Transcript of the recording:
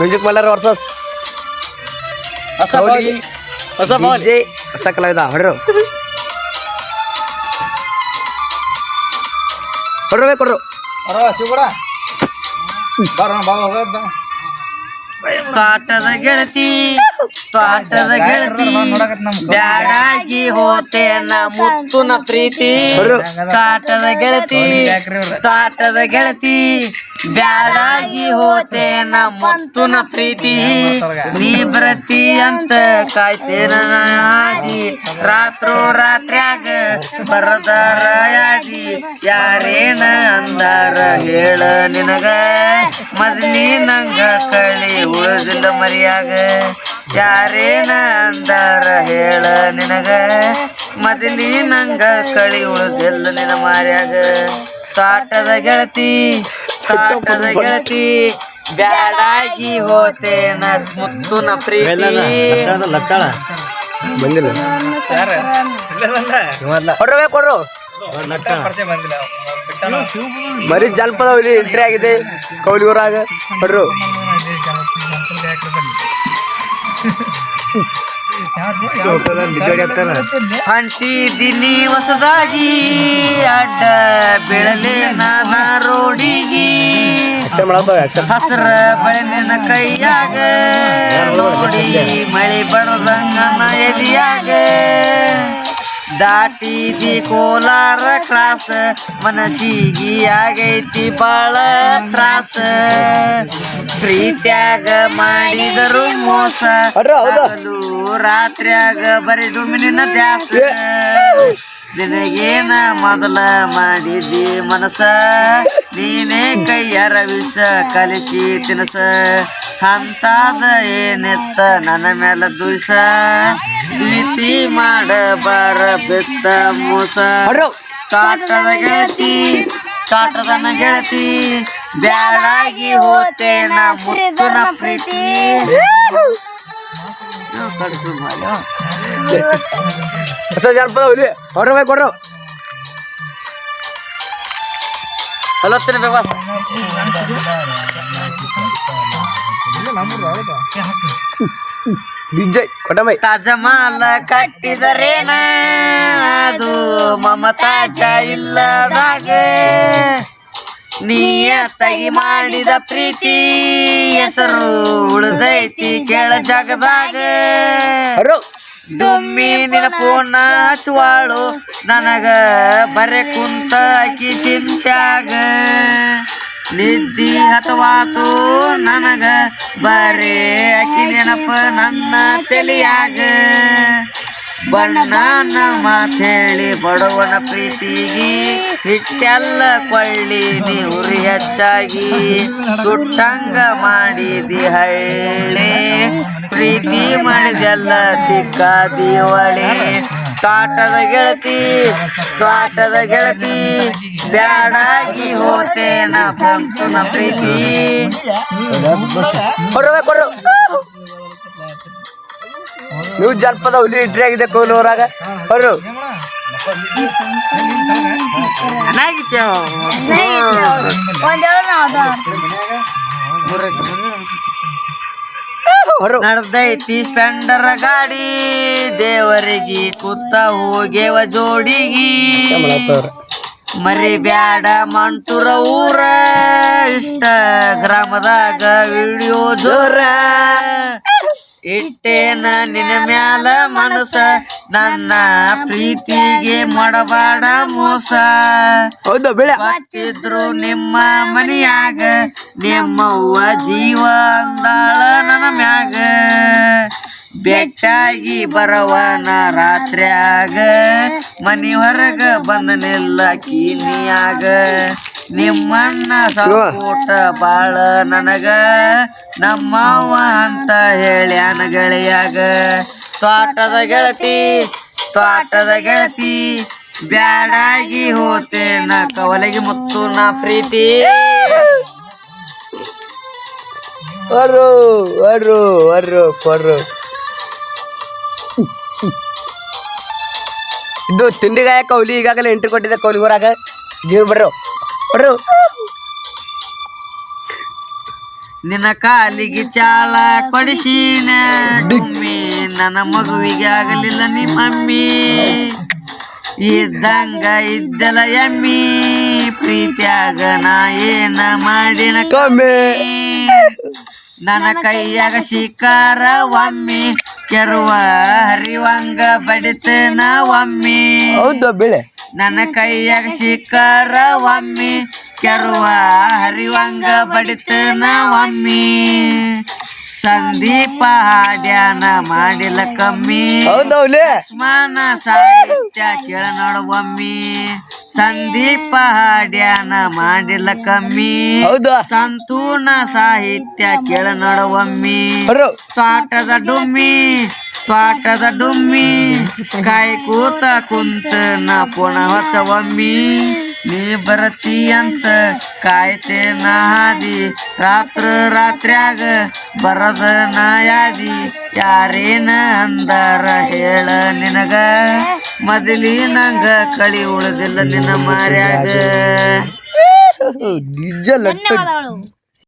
Music ಮಲ್ಲರ್ versus ಹೊಸ ಬಾಲ್. ಹೊಸ ಬಾಲ್. ಜೆ ಹೊಸ ಕಲಾವಿದ. ಹೊಡ್ರು. ಹೊಡ್ರವೇ ಕೊಡ್ರು. ಶಿವಗಡ ಬರ ಬಾ ಹೋಗೋದ್ ಬಾ. ತೋಟದ ಗೆಳತಿ. ತೋಟದ ಗೆಳತಿ ಬ್ಯಾಡಾಗಿ ಹೋತೇನ ಮುತ್ತುನ ಪ್ರೀತಿ. ತಾಟದ ಗೆಳತಿ ತಾಟದ ಗೆಳತಿ ಬ್ಯಾಡಾಗಿ ಹೋತೇನ ಮುತ್ತುನ ಪ್ರೀತಿ. ನೀ ಬ್ರತಿ ಅಂತ ಕಾಯ್ತೇನ ನಾ ಹಾದಿ ರಾತ್ರೋ ರಾತ್ರ್ಯಾಗ ಬರದಾರ ಯಾದಿ ಯಾರೇನ ಅಂದಾರ ಹೇಳ ನಿನಗ. ಮದ್ನಿ ನಂಗ ಕಳಿ ಉಳದಿಲ್ಲ ಮರಿಯಾಗ. ಯಾರೇನ ಅಂದಾರ ಹೇಳ ನಿನಗ ಮದ್ನಿ ನಂಗ ಕಳಿ ಉಳಿದೆಲ್ಲ ನಿನ ಮಾರ್ಯಾಗ. ತಾಟದ ಗೆಳತಿ ತಾಟದ ಗೆಳತಿ ಬ್ಯಾಡಾಗಿ ಹೋತೇನ ಮುತ್ತುನ ಪ್ರೀತಿ. ಬಂದಿಲ್ಲ. ಸರ್ ಕೊಡ್ರು ಬರೀ ಬಂದಿಲ್ಲ. ಬಿಟ್ಟಣ ಮರಿ ಜಾನಪದ ಎಂಟ್ರಿ ಆಗಿದೆ ಕೌಲಿಗೂರಾಗ. ಹೊಡ್ರು ಹೊಂಟಿದ್ದೀನಿ ಹೊಸದಾಗಿ ಅಡ್ಡ ಬೆಳಲೆ ನಾನ ರೋಡಿಗಿ. ಹಸರ ಬಳಿನ ಕೈಯಾಗ ನೋಡಿ ಮಳೆ ಬಡದಂಗ ನಾ ಎದಿಯಾಗ ದಾಟಿದಿ ಕೋಲಾರ ಕ್ರಾಸ್ ಮನಸ್ಸಿಗೆ ಆಗೈತಿ ಬಾಳ ತ್ರಾಸ. ಪ್ರೀತ್ಯಾಗ ಮಾಡಿದರು ಮೋಸ? ಹಗಲು ರಾತ್ರ್ಯಾಗ ಬರೀ ಡುಮಿನಿನ ದ್ಯಾಸ. ನಿನಗೇನ ಮೊದಲ ಮಾಡಿದಿ ಮನಸ? ನೀನೇ ಕೈಯರ ವಿಷ ಕಲಿಸಿ ತಿನಸ. ಅಂತಾದ ಏನೆತ್ತ ನನ್ನ ಮೇಲೆ ದುಷ? ಪ್ರೀತಿ ಮಾಡಬಾರ ಬೆತ್ತ ಮೋಸ? ಕಾಟದ ಗೆಳತಿ ಕಾಟದನ ಗೆಳತಿ ಬ್ಯಾಡಾಗಿ ಹೋತೇನ ಮುತ್ತುನ ಪ್ರೀತಿ. ಹೊಸ ಜಾನಪದ ಹುಲಿ. ಹೊಡ್ರವೇ ಕೊಡ್ರು. ಹಲತ್ತಿನ ವ್ಯವಸ್ಥೆ ವಿಜಯ್ ಕೊಡಮೈ. ತಾಜಮಹಲ ಕಟ್ಟಿದರೇನ? ಅದು ಮಮತಾಜ ಇಲ್ಲದಾಗ. ನೀ ತಗಿ ಮಾಡಿದ ಪ್ರೀತಿ ಹೆಸರು ಉಳ್ದೈತಿ ಕೇಳ ಜಗದಾಗ. ದುಮ್ಮಿ ನಿನ ಪೂರ್ಣ ಹಚ್ಚುವಾಳು ನನಗ ಬರೆ ಕುಂತ ಅಕ್ಕಿ ಚಿಂತ್ಯಾಗ. ನಿದ್ದಿ ಹತವಾತು ನನಗ ಬರೇ. ಅಕ್ಕಿ ನೆನಪ ನನ್ನ ತಲಿಯಾಗ. ಬಣ್ಣನ ಮಾತೇಳಿ ಬಡವನ ಪ್ರೀತಿಗಿ ಇಷ್ಟೆಲ್ಲ ಕೊಳ್ಳಿ ನೀ ಉರಿ ಹೆಚ್ಚಾಗಿ. ಸುಟ್ಟಂಗ ಮಾಡಿದಿ ಹಳ್ಳಿ. ಪ್ರೀತಿ ಮಾಡಿದೆಲ್ಲ ದಿಕ್ಕ ದಿವಳಿ. ತೋಟದ ಗೆಳತಿ ತೋಟದ ಗೆಳತಿ. ಬ್ಯಾಡಾಗಿ ಹೋತೇನ ಬಂತು ನ ಪ್ರೀತಿ. ಕೊಡ್ರು. ನೀವು ಜಾನಪದ ಹುಲಿ ಇದ್ರೆ ಆಗಿದೆ ಕೋಲು ಹೊಡ್ರು ಚೆನ್ನಾಗಿತ್ತು ಹೊಡ್ರು ನಡ್ದೈತಿ ಸ್ಪೆಂಡರ್ ಗಾಡಿ ದೇವರಿಗೆ ಕುತ್ತ ಹೋಗ್ಯವ ಜೋಡಿಗಿ. ಮರಿ ಬ್ಯಾಡ ಮಂಟುರ ಊರ. ಇಷ್ಟ ಗ್ರಾಮದಾಗ ವಿಡಿಯೋ ಜೋರ. ಇಟ್ಟೇನ ನಿನ್ನ ಮ್ಯಾಲ ಮನಸ. ನನ್ನ ಪ್ರೀತಿಗೆ ಮಾಡಬೇಡ ಮೋಸ. ಬರ್ತಿದ್ರು ನಿಮ್ಮ ಮನಿಯಾಗ. ನಿಮ್ಮವ್ವ ಜೀವ ಅಂದಾಳ ನನ್ನ ಮ್ಯಾಗ. ಬೆಟ್ಟಾಗಿ ಬರವನ ರಾತ್ರ್ಯಾಗ. ಮನಿ ಹೊರಗ ಬಂದನಿಲ್ಲ ಕೀನಿಯಾಗ. ನಿಮ್ಮಣ್ಣ ಸಪೋಟ ಬಾಳ ನನಗ. ನಮ್ಮವ್ವ ಅಂತ ಹೇಳ್ಯಾನ ಗೆಳೆಯಾಗ. ತ್ವಾಟದ ಗೆಳತಿ ತ್ವಾಟದ ಗೆಳತಿ. ಬ್ಯಾಡಾಗಿ ಹೋತೇನ ಕವಲಗಿ ಮುತ್ತು ನಾ ಪ್ರೀತಿ. ಅರು ಅರು ಹೊರ್ರು ಕೊಡ್ರು ಇದು ತಿಂಡಿಗಾಯ ಕೌಲಿ ಈಗಾಗಲೇ ಎಂಟ್ರಿ ಕೊಟ್ಟಿದೆ ಕೌಲಿ ಊರಾಗ. ಜೀವ ಬರ್ರು ಬಿಡ್ರು. ನಿನ್ನ ಕಾಲಿಗೆ ಚಾಲ ಕೊಡಿಸಿನ ಡುಮ್ಮಿ ನನ್ನ ಮಗುವಿಗೆ ಆಗಲಿಲ್ಲ ನಿಮ್ಮ ಮಮ್ಮಿ ಇದ್ದಂಗ ಇದ್ದಲ ಎಮ್ಮಿ. ಪ್ರೀತಿಯಾಗ ನಾ ಏನ ಮಾಡಿನ ಕಮ್ಮಿ. ನನ್ನ ಕೈಯಾಗ ಶಿಕಾರ ಒಮ್ಮಿ ಕೆರುವ ಹರಿವಂಗ ಬಡಿತನ ಒಮ್ಮಿ ಹೌದು ಬಿಳೆ. ನನ್ನ ಕೈಯಾಗ ಶಿಕಾರ ಒಮ್ಮಿ. ಕೆರುವ ಹರಿವಂಗ ಬಡಿತನ ಒಮ್ಮಿ ಸಂದೀಪ ಹಾಡ್ಯಾನ ಮಾಡಿಲ್ಲ ಕಮ್ಮಿ ಹೌದವ್ಲಿ ಆಸ್ಮಾನ ಸಾಹಿತ್ಯ ಕೇಳ ನೋಡುವಮ್ಮಿ ಸಂದೀಪ ಹಾಡ್ಯಾನ ಮಾಡಿಲ್ಲ ಕಮ್ಮಿ ಹೌದಾ ಸಂತೂರ್ಣ ಸಾಹಿತ್ಯ ಕೇಳ ನೋಡುವಮ್ಮಿ ಬರೋ ತ್ವಾಟದ ಡುಮ್ಮಿ ತ್ವಾಟದ ಡುಮ್ಮಿ ಕಾಯಿ ಕೂತ ಕುಂತ ನಾ ಪುಣ ಹೊಸ ಒಮ್ಮಿ ನೀ ಬರತಿ ಅಂತ ಕಾಯ್ತೆ ನಾದಿ. ಹಾದಿ ರಾತ್ರ ರಾತ್ರ್ಯಾಗ ಬರದ ನಾ ಯಾದಿ ಯಾರೇನ ಅಂದಾರ ಹೇಳ ನಿನಗ. ಮೊದಲಿನಂಗ ಕಳಿ ಉಳದಿಲ್ಲ ನಿನ್ನ ಮಾರ್ಯಾಗ. ನಿಜ ಲಟ್ಟ